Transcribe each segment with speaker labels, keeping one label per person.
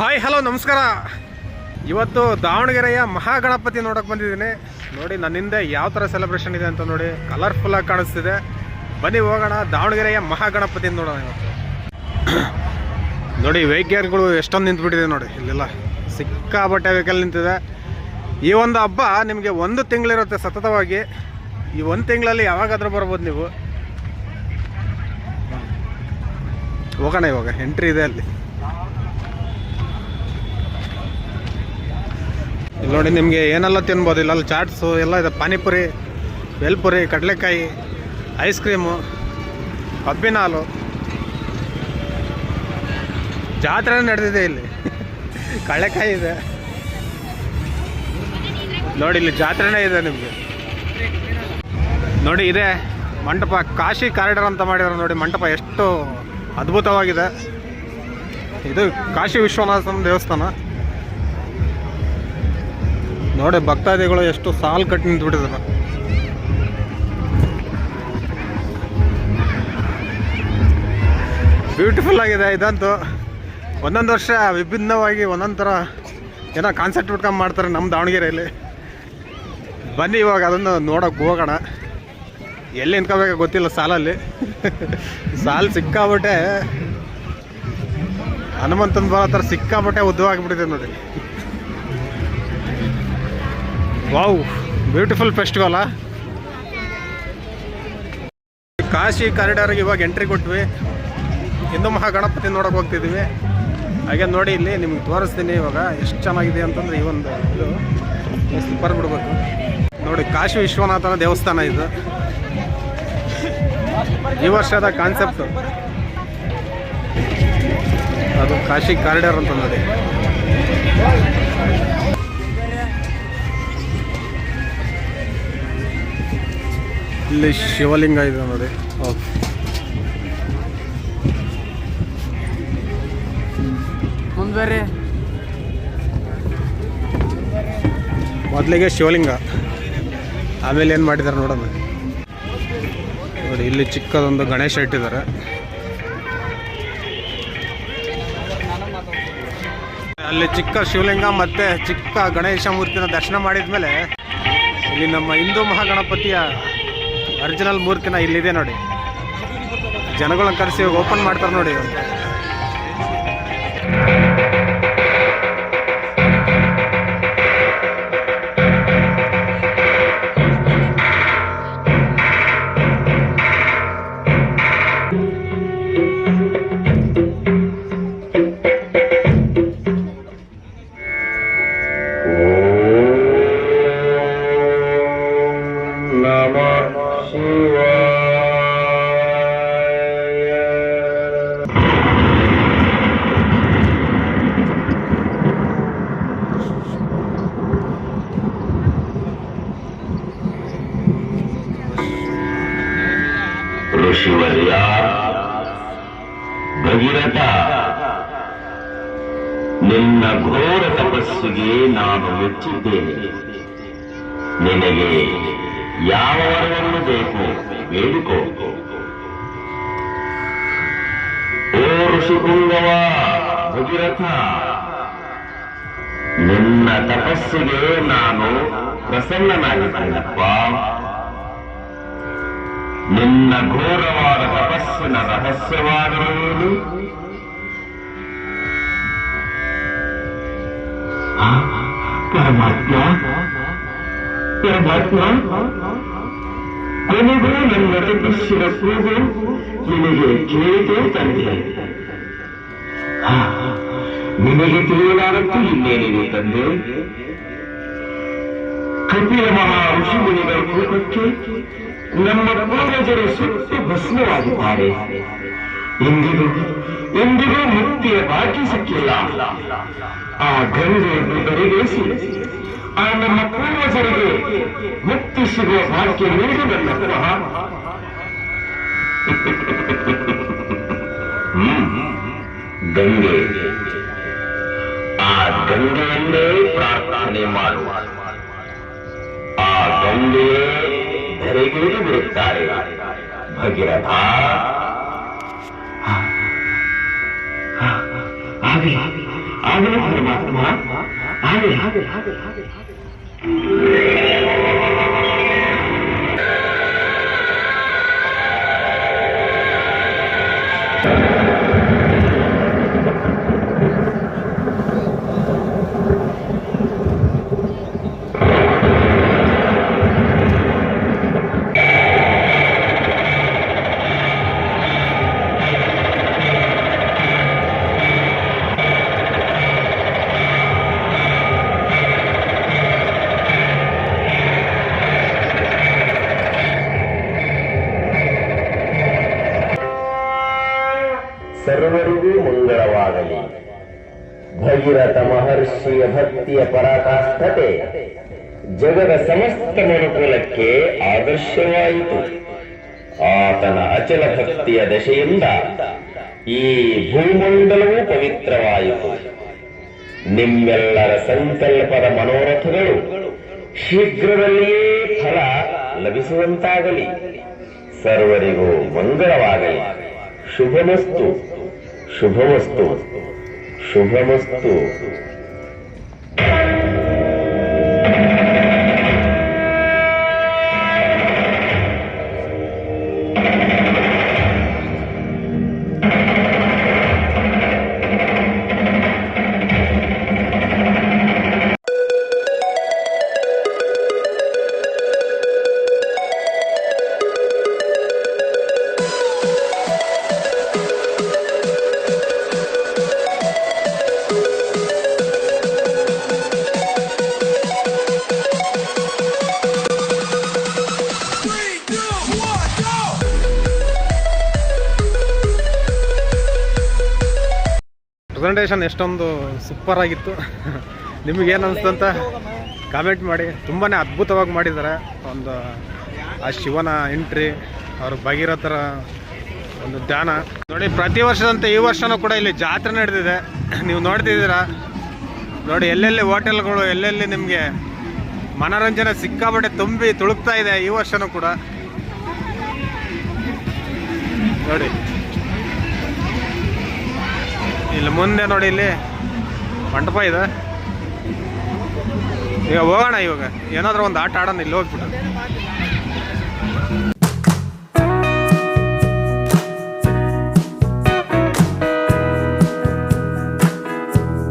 Speaker 1: Hi, hello, ನಮಸ್ಕಾರ. ಇವತ್ತು ದಾವಣಗೆರೆಯ ಮಹಾಗಣಪತಿ ನೋಡಕ್ ಬಂದಿದ್ದೀನಿ. ನೋಡಿ ನನ್ನಿಂದ ಯಾವ ಥರ ಸೆಲೆಬ್ರೇಷನ್ ಇದೆ ಅಂತ ನೋಡಿ ಕಲರ್ಫುಲ್ ಆಗಿ ಕಾಣಿಸ್ತಿದೆ. ಬನ್ನಿ, ಹೋಗೋಣ. ದಾವಣಗೆರೆಯ ಮಹಾಗಣಪತಿ ನೋಡೋಣ ಇವತ್ತು. ನೋಡಿ ವೆಹಿಕಲ್ಗಳು ಎಷ್ಟೊಂದು ನಿಂತ್ಬಿಟ್ಟಿದೆ ನೋಡಿ, ಇಲ್ಲೆಲ್ಲ. ಸಿಕ್ಕಾಬಟ್ಟೆ ವೆಹಿಕಲ್ ನಿಂತಿದೆ. ಈ ಒಂದು ಹಬ್ಬ ನಿಮಗೆ ಒಂದು ತಿಂಗಳಿರುತ್ತೆ ಸತತವಾಗಿ. ಈ ಒಂದು ತಿಂಗಳಲ್ಲಿ ಯಾವಾಗಾದ್ರೂ ಬರ್ಬೋದು ನೀವು. ಹೋಗೋಣ ಇವಾಗ ಎಂಟ್ರಿ ಇದೆ ಅಲ್ಲಿ. ಇಲ್ಲಿ ನೋಡಿ ನಿಮಗೆ ಏನೆಲ್ಲ ತಿನ್ಬೋದು ಇಲ್ಲ ಅಲ್ಲಿ ಚಾಟ್ಸು ಎಲ್ಲ ಇದೆ, ಪಾನಿಪುರಿ ಬೆಲ್ಪುರಿ ಕಡಲೆಕಾಯಿ ಐಸ್ ಕ್ರೀಮು ಕಬ್ಬಿನ ಹಾಲು ಜಾತ್ರೆ ನಡೆದಿದೆ ಇಲ್ಲಿ. ಕಡಲೆಕಾಯಿ ಇದೆ. ನೋಡಿ ಇಲ್ಲಿ ಜಾತ್ರೆನೇ ಇದೆ ನಿಮಗೆ. ನೋಡಿ ಇದೆ, ಮಂಟಪ, ಕಾಶಿ ಕಾರಿಡಾರ್ ಅಂತ ಮಾಡಿದ್ದಾರೆ ನೋಡಿ, ಮಂಟಪ ಎಷ್ಟು ಅದ್ಭುತವಾಗಿದೆ. ಇದು ಕಾಶಿ ವಿಶ್ವನಾಥನ ದೇವಸ್ಥಾನ. ನೋಡಿ ಭಕ್ತಾದಿಗಳು ಎಷ್ಟು ಸಾಲು ಕಟ್ಟಿ ನಿಂತ್ಬಿಟ್ಟಿದ್ದಾರೆ ಬ್ಯೂಟಿಫುಲ್ ಆಗಿದೆ ಇದಂತೂ. ಒಂದೊಂದು ವರ್ಷ ವಿಭಿನ್ನವಾಗಿ ಒಂದೊಂದು ಥರ ಏನೋ ಕಾನ್ಸರ್ಟ್ ಇಟ್ಕೊಂಡು ಮಾಡ್ತಾರೆ ನಮ್ಮ ದಾವಣಗೆರೆಯಲ್ಲಿ. ಬನ್ನಿ ಇವಾಗ ಅದನ್ನು ನೋಡೋಕೆ ಹೋಗೋಣ. ಎಲ್ಲಿ ನಿಂತ್ಕೋಬೇಕು ಗೊತ್ತಿಲ್ಲ ಸಾಲಲ್ಲಿ. ಸಾಲು ಸಿಕ್ಕಾಬಿಟ್ಟೆ ಹನುಮಂತನ ಬರೋ ಥರ ಸಿಕ್ಕಾಬಿಟ್ಟೆ ಉದ್ದವಾಗಿಬಿಟ್ಟಿದೆ ನೋಡಿ. ವಾವ್, ಬ್ಯೂಟಿಫುಲ್ ಫೆಸ್ಟಿವಲ ಕಾಶಿ ಕಾರಿಡಾರ್ಗೆ ಇವಾಗ ಎಂಟ್ರಿ ಕೊಟ್ವಿ. ಹಿಂದೂ ಮಹಾಗಣಪತಿ ನೋಡೋಕೆ ಹೋಗ್ತಿದ್ವಿ. ಹಾಗೆ ನೋಡಿ ಇಲ್ಲಿ ನಿಮ್ಗೆ ತೋರಿಸ್ತೀನಿ ಇವಾಗ ಎಷ್ಟು ಚೆನ್ನಾಗಿದೆ ಅಂತಂದ್ರೆ ಈ ಒಂದು ಇದು. ಸೂಪರ್ ಬಿಡ್ಬೇಕು ನೋಡಿ, ಕಾಶಿ ವಿಶ್ವನಾಥನ ದೇವಸ್ಥಾನ ಇದು. ಈ ವರ್ಷದ ಕಾನ್ಸೆಪ್ಟ್ ಅದು ಕಾಶಿ ಕಾರಿಡಾರ್ ಅಂತ ನೋಡಿ ಇಲ್ಲಿ ಶಿವಲಿಂಗ ಇದೆ ನೋಡಿ. ಓಕೆ
Speaker 2: ಮುಂದ್ವರೆ.
Speaker 1: ಮೊದಲಿಗೆ ಶಿವಲಿಂಗ. ಆಮೇಲೆ ಏನು ಮಾಡಿದ್ದಾರೆ ನೋಡೋಣ. ನೋಡಿ, ಇಲ್ಲಿ ಚಿಕ್ಕದೊಂದು ಗಣೇಶ ಇಟ್ಟಿದ್ದಾರೆ. ಅಲ್ಲಿ ಚಿಕ್ಕ ಶಿವಲಿಂಗ ಮತ್ತೆ ಚಿಕ್ಕ ಗಣೇಶ ಮೂರ್ತಿನ ದರ್ಶನ ಮಾಡಿದ್ಮೇಲೆ ಇಲ್ಲಿ ನಮ್ಮ ಹಿಂದೂ ಮಹಾಗಣಪತಿಯ ಒರಿಜಿನಲ್ ಮೂರ್ತಿನ ಇಲ್ಲಿದೆ ನೋಡಿ. ಜನಗಳನ್ನ ಕರೆಸಿ ಓಪನ್ ಮಾಡ್ತಾರೆ ನೋಡಿ.
Speaker 3: ನಾನು ಮೆಚ್ಚಿದ್ದೇನೆ ನಿನಗೆ ಯಾವ ವರವನ್ನು ಬೇಕು ಬೇಡಿಕೋ ಓ ಋಷಿಕುಂಗವ ಭಗೀರಥ ನಿನ್ನ ತಪಸ್ಸಿಗೆ ನಾನು ಪ್ರಸನ್ನನಾಗಿದ್ದೇನಪ್ಪ? ನಿನ್ನ ಘೋರವಾದ ತಪಸ್ಸಿನ ಆ, ಪರಮಾತ್ಮ ಪರಮಾತ್ಮ ಕೊನೆಗೂ ನನ್ನ ತಪಸ್ಸಿನ ಕೂಗು ನಿನಗೆ ಕೇಳಿತೇ ತಂದೆ ಆ, ನಿನಗೆ ತಿಳಿಯಲಾರದ್ದು ಇನ್ನೇನಿದೆ ತಂದೆ ಕಪಿಲ ಮಹಾ ಋಷಿಮುನಿಗಳ ಕೋಪಕ್ಕೆ ನಮ್ಮ ಪೂರ್ವಜರು ಸುಟ್ಟು ಭಸ್ಮವಾಗಿದ್ದಾರೆ ಎಂದಿಗೂ ಎಂದಿಗೂ ಮುಕ್ತಿಯ ಬಾಕಿ ಸಿಕ್ಕಿಲ್ಲ ಆ ಗಂಗೆಯನ್ನು ಬರಿಗೇಸಿ ಆ ನಮ್ಮ ಪೂರ್ವಜರಿಗೆ ಮುಕ್ತಿ ಸಿಗುವ ಭಾಗ್ಯ ನೀಡುವುದಲ್ಲಪ್ಪ ಹ್ಮ್. ಗಂಗೆ ಆ ಗಂಗೆಯನ್ನೇ ಪ್ರಾರ್ಥನೆ ಮಾಡುವ ಆ ಗಂಗೆಯೇ ಧರೆಗಿಳಿದು ಬಿಡುತ್ತಾರೆ ಭಗೀರಥ आगे आगे परमात्मा आगे आगे आगे आगे आगे ಸರ್ವರಿಗೂ ಮಂಗಳವಾಗಲಿ ಭಗೀರಥ ಮಹರ್ಷಿಯ ಭಕ್ತಿಯ ಪರಾಕಾಷ್ಠತೆ ಜಗದ ಸಮಸ್ತ ಮನುಕುಲಕ್ಕೆ ಆದರ್ಶವಾಯಿತು. ಆತನ ಅಚಲ ಭಕ್ತಿಯ ದಶೆಯಿಂದ ಈ ಭೂಮಂಡಲವೂ ಪವಿತ್ರವಾಯಿತು. ನಿಮ್ಮೆಲ್ಲರ ಸಂಕಲ್ಪದ ಮನೋರಥಗಳು ಶೀಘ್ರದಲ್ಲಿಯೇ ಫಲ ಲಭಿಸುವಂತಾಗಲಿ. ಸರ್ವರಿಗೂ ಮಂಗಳವಾಗಲಿ. ಶುಭಮಸ್ತು. ಶುಭಮಸ್ತು ಶುಭಮಸ್ತು
Speaker 1: ಪ್ರೆಸೆಂಟೇಷನ್ ಎಷ್ಟೊಂದು ಸೂಪರ್ ಆಗಿತ್ತು. ನಿಮಗೇನು ಅನಿಸ್ತಂತ ಕಾಮೆಂಟ್ ಮಾಡಿ. ತುಂಬಾ ಅದ್ಭುತವಾಗಿ ಮಾಡಿದ್ದಾರೆ ಒಂದು, ಆ ಶಿವನ ಎಂಟ್ರಿ ಅವ್ರ ಭಗೀರಥರ ಒಂದು ಧ್ಯಾನ. ನೋಡಿ, ಪ್ರತಿ ವರ್ಷದಂತೆ ಈ ವರ್ಷನೂ ಕೂಡ ಇಲ್ಲಿ ಜಾತ್ರೆ ನಡೆದಿದೆ. ನೀವು ನೋಡ್ತಿದ್ದೀರಾ? ನೋಡಿ, ಎಲ್ಲೆಲ್ಲಿ ಹೋಟೆಲ್ಗಳು, ಎಲ್ಲೆಲ್ಲಿ ನಿಮಗೆ ಮನೋರಂಜನೆ ಸಿಕ್ಕಾಪಟ್ಟೆ ತುಂಬಿ ತುಳುಕ್ತಾ ಇದೆ ಈ ವರ್ಷನೂ ಕೂಡ. ನೋಡಿ. ಇಲ್ಲಿ ಮುಂದೆ ನೋಡಿ ಇಲ್ಲಿ ಮಂಟಪ ಇದೆ. ಈಗ ಹೋಗೋಣ ಇವಾಗ. ಏನಾದರೂ ಒಂದು ಆಟ ಆಡೋಣ, ಇಲ್ಲಿ ಹೋಗ್ಬಿಟ್ಟು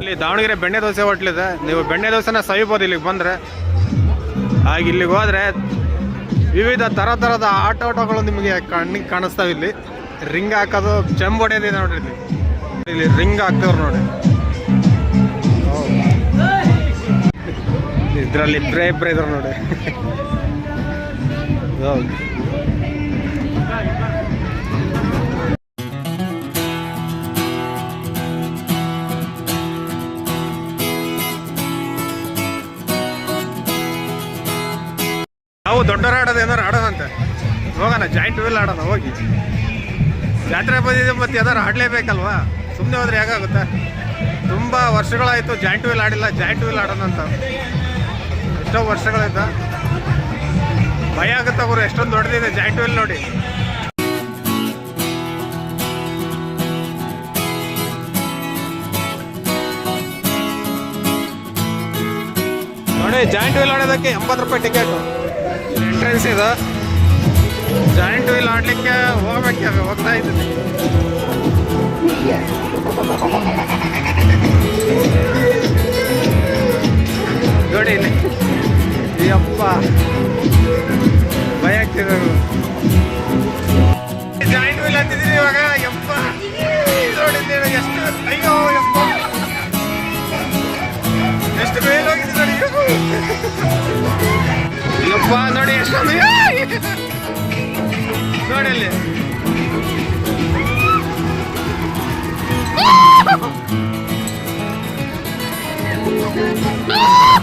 Speaker 1: ಇಲ್ಲಿ ದಾವಣಗೆರೆ ಬೆಣ್ಣೆ ದೋಸೆ ಹೋಟ್ಲಿದೆ ನೀವು ಬೆಣ್ಣೆ ದೋಸೆನ ಸವಿಬೋದು ಇಲ್ಲಿಗೆ ಬಂದರೆ. ಹಾಗೆ ಇಲ್ಲಿಗೆ ಹೋದರೆ ವಿವಿಧ ಥರ ಥರದ ಆಟೋಟಗಳು ನಿಮಗೆ ಕಣ್ಣಿಗೆ ಕಾಣಿಸ್ತಾವೆ ಇಲ್ಲಿ. ರಿಂಗ್ ಹಾಕೋದು, ಚೆಂಬು ಹೊಡೆಯೋದಿದೆ ನೋಡ್ರಿ ಇಲ್ಲಿ ರಿಂಗ್ ಆಗ್ತವ್ರ ನೋಡಿ. ಇದ್ರಲ್ಲಿ ಇಬ್ಬರೇ ಇಬ್ಬರೇ ಇದ್ರ ನೋಡಿ. ನಾವು ದೊಡ್ಡವ್ರು ಆಡೋದು ಏನಾರು ಆಡೋದಂತೆ? ಹೋಗೋಣ ಜಾಯಿಂಟ್ ವೀಲ್ ಆಡೋಣ, ಹೋಗಿ. ಜಾತ್ರೆ ಬಂದಿದೆ ಮತ್ತೆ ಏನಾರು ಆಡಲೇಬೇಕಲ್ವಾ? ಸುಮ್ಮನೆ ಹೋದ್ರೆ ಹೇಗಾಗುತ್ತೆ? ತುಂಬ ವರ್ಷಗಳಾಯಿತು ಜಾಯಿಂಟ್ ವೀಲ್ ಆಡಿಲ್ಲ, ಜಾಯಿಂಟ್ ವೀಲ್ ಆಡೋಣ ಅಂತ. ಎಷ್ಟೋ ವರ್ಷಗಳಾಯ್ತ? ಭಯ ಆಗುತ್ತೆ ಅವರು ಎಷ್ಟೊಂದು ದೊಡ್ಡದಿದೆ ಜಾಯಿಂಟ್ ವೀಲ್ ನೋಡಿ. ನೋಡಿ, ಜಾಯಿಂಟ್ ವೀಲ್ ಆಡೋದಕ್ಕೆ ಎಂಬತ್ತು ರೂಪಾಯಿ ಟಿಕೆಟು. ಎಂಟ್ರೆನ್ಸ್ ಇದು. ಜಾಯಿಂಟ್ ವೀಲ್ ಆಡಲಿಕ್ಕೆ ಹೋಗ್ಬೇಕು, ಹೋಗ್ತಾ ಇದ್ದೀನಿ. ಸ್ವಲ್ಪ ಭಯ ಆಗ್ತಿದ್ರು ಜಾಯಿಂಟ್ ವೀಲ್ ಅಂತಿದ್ದೀನಿ ಇವಾಗ. ಯಪ್ಪ. ನೋಡಿದ್ದೇನು ಎಷ್ಟು ಅಯ್ಯೋ ಯಪ್ಪ. ಎಷ್ಟು ಮೇಲೋಗಿದೆ ನೋಡಿ. ಯಪ್ಪ ನೋಡಿ ಎಷ್ಟೊಂದು ನೋಡಿ ಅಲ್ಲಿ.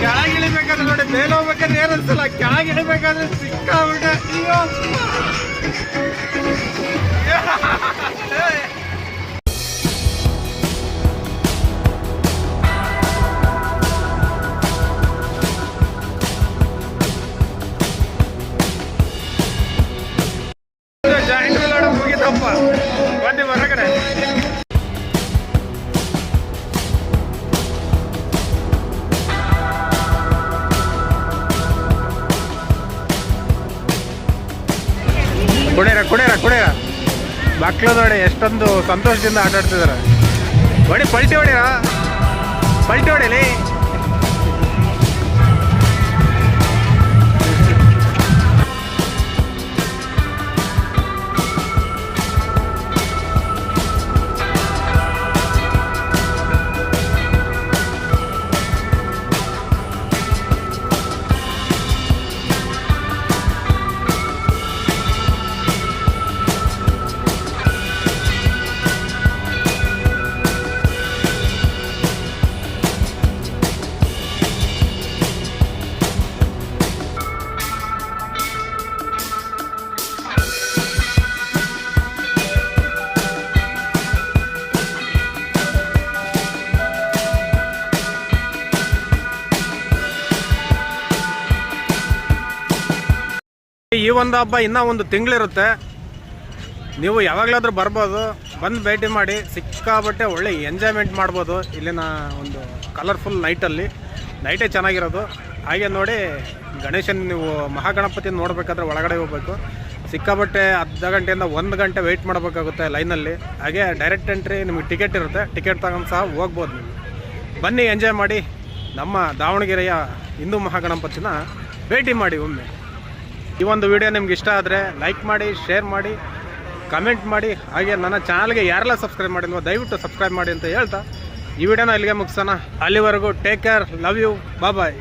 Speaker 1: ಕೆಳಗಿಳಿಬೇಕಾದ್ರೆ ನೋಡಿ ಮೇಲೆ ಹೋಗ್ಬೇಕಾದ್ರೆ ಏನು ಅನ್ಸಲ್ಲ ಕೆಳಗಿಳಿಬೇಕಾದ್ರೆ ಸಿಕ್ಕಾಬಿಟ್ಟೆ ಅಯ್ಯೋ! ಜಾಯಿಂಟ್ ವಿಲ್ ಮುಗಿತಪ್ಪ ಕುಡಿಯರ ಕೊಡೇರ ಕೊಡೇರ. ಮಕ್ಕಳು ನೋಡಿ ಎಷ್ಟೊಂದು ಸಂತೋಷದಿಂದ ಆಟ ಆಡ್ತಿದ್ದಾರೆ ಹೊಡಿ ಪಲ್ಟಿ ಹೊಡಿರ? ಈ ಒಂದು ಹಬ್ಬ ಇನ್ನೂ ಒಂದು ತಿಂಗಳಿರುತ್ತೆ. ನೀವು ಯಾವಾಗಲಾದರೂ ಬರ್ಬೋದು, ಬಂದು ಭೇಟಿ ಮಾಡಿ ಸಿಕ್ಕಾಬಟ್ಟೆ ಒಳ್ಳೆ ಎಂಜಾಯ್ಮೆಂಟ್ ಮಾಡ್ಬೋದು. ಇಲ್ಲಿನ ಒಂದು ಕಲರ್ಫುಲ್ ನೈಟಲ್ಲಿ ನೈಟೇ ಚೆನ್ನಾಗಿರೋದು. ಹಾಗೆ ನೋಡಿ, ಗಣೇಶನ ನೀವು ಮಹಾಗಣಪತಿ ನೋಡಬೇಕಾದ್ರೆ ಒಳಗಡೆ ಹೋಗಬೇಕು. ಸಿಕ್ಕಾಬಟ್ಟೆ ಅರ್ಧ ಗಂಟೆಯಿಂದ ಒಂದು ಗಂಟೆ ವೆಯ್ಟ್ ಮಾಡಬೇಕಾಗುತ್ತೆ ಲೈನಲ್ಲಿ ಹಾಗೆ ಡೈರೆಕ್ಟ್ ಎಂಟ್ರಿ ನಿಮಗೆ ಟಿಕೆಟ್ ಇರುತ್ತೆ. ಟಿಕೆಟ್ ತಗೊಂಡು ಸಹ ಹೋಗ್ಬೋದು ನೀವು. ಬನ್ನಿ ಎಂಜಾಯ್ ಮಾಡಿ. ನಮ್ಮ ದಾವಣಗೆರೆಯ ಹಿಂದೂ ಮಹಾಗಣಪತಿನ ಭೇಟಿ ಮಾಡಿ ಒಮ್ಮೆ. ಈ ಒಂದು ವಿಡಿಯೋ ನಿಮ್ಗೆ ಇಷ್ಟ ಆದರೆ ಲೈಕ್ ಮಾಡಿ ಶೇರ್ ಮಾಡಿ ಕಮೆಂಟ್ ಮಾಡಿ, ಹಾಗೆ ನನ್ನ ಚಾನಲ್ಗೆ ಯಾರೆಲ್ಲ ಸಬ್ಸ್ಕ್ರೈಬ್ ಮಾಡಿಲ್ವೋ ದಯವಿಟ್ಟು ಸಬ್ಸ್ಕ್ರೈಬ್ ಮಾಡಿ ಅಂತ ಹೇಳ್ತಾ ಈ ವಿಡಿಯೋನ ಇಲ್ಲಿಗೆ ಮುಗಿಸೋಣ. ಅಲ್ಲಿವರೆಗೂ take care love you bye